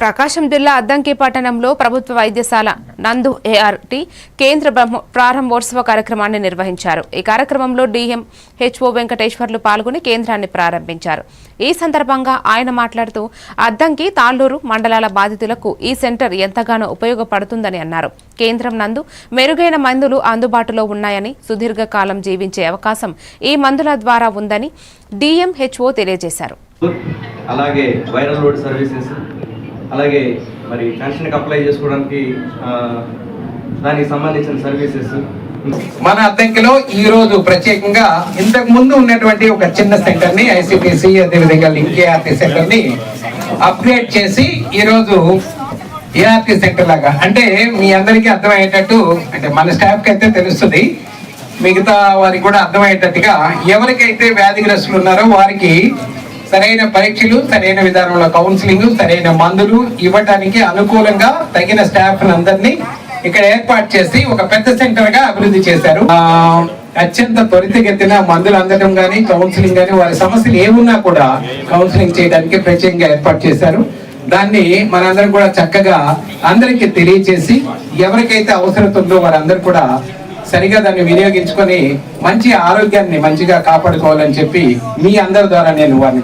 ప్రకాశం జిల్లా అద్దంకి పట్టణంలో ప్రభుత్వ వైద్యశాల నందు ఏఆర్టీ కేంద్ర బ్రహ్మ- ప్రారంభోత్సవ కార్యక్రమాన్ని నిర్వహించారు. ఈ కార్యక్రమంలో డిఎం హెచ్ఓ వెంకటేశ్వర్లు పాల్గొని కేంద్రాన్ని ప్రారంభించారు. ఈ సందర్భంగా ఆయన మాట్లాడుతూ అద్దంకి తాళ్ళూరు మండలాల బాధితులకు ఈ సెంటర్ ఎంతగానో ఉపయోగపడుతుందని అన్నారు. కేంద్రం నందు మెరుగైన మందులు అందుబాటులో ఉన్నాయని సుదీర్ఘకాలం జీవించే అవకాశం ఈ మందుల ద్వారా ఉందని డిఎంహెచ్ఓ తెలియజేశారు. అలాగే వైరల్ రోడ్ సర్వీసెస్ అలాగే మరి పెన్షన్కి అప్లై చేసుకోవడానికి దానికి సంబంధించిన సర్వీసెస్. మన అద్దెంకిలో ఈ రోజు ప్రత్యేకంగా ఇంతకు ముందు ఉన్నటువంటి ఒక చిన్న సెంటర్ని ఐసిపిసి అదేవిధంగా లింక్ ఏఆర్టీ సెంటర్ని అప్గ్రేడ్ చేసి ఈ రోజు ఏఆర్టీ సెంటర్ లాగా అంటే మీ అందరికీ అర్థమయ్యేటట్టు అంటే మన స్టాఫ్ అయితే తెలుస్తుంది. మిగతా వారికి కూడా అర్థమయ్యేటట్టుగా ఎవరికైతే వ్యాధిగ్రస్తులు ఉన్నారో వారికి సరైన పరీక్షలు సరైన విధానంలో కౌన్సిలింగ్ సరైన మందులు ఇవ్వడానికి అనుకూలంగా తగిన స్టాఫ్ అందరినీ ఇక్కడ ఏర్పాటు చేసి ఒక పెద్ద సెంటర్గా అభివృద్ధి చేశారు. అత్యంత త్వరితగతిన మందులు అందడం గానీ కౌన్సిలింగ్ గానీ వారి సమస్యలు ఏమున్నా కూడా కౌన్సిలింగ్ చేయడానికి ప్రత్యేకంగా ఏర్పాటు చేశారు. దాన్ని మనందరం కూడా చక్కగా అందరికీ తెలియజేసి ఎవరికైతే అవసరం ఉందో వారందరూ కూడా సరిగా దాన్ని వినియోగించుకొని మంచి ఆరోగ్యాన్ని మంచిగా కాపాడుకోవాలని చెప్పి మీ అందరి ద్వారా నేను వారిని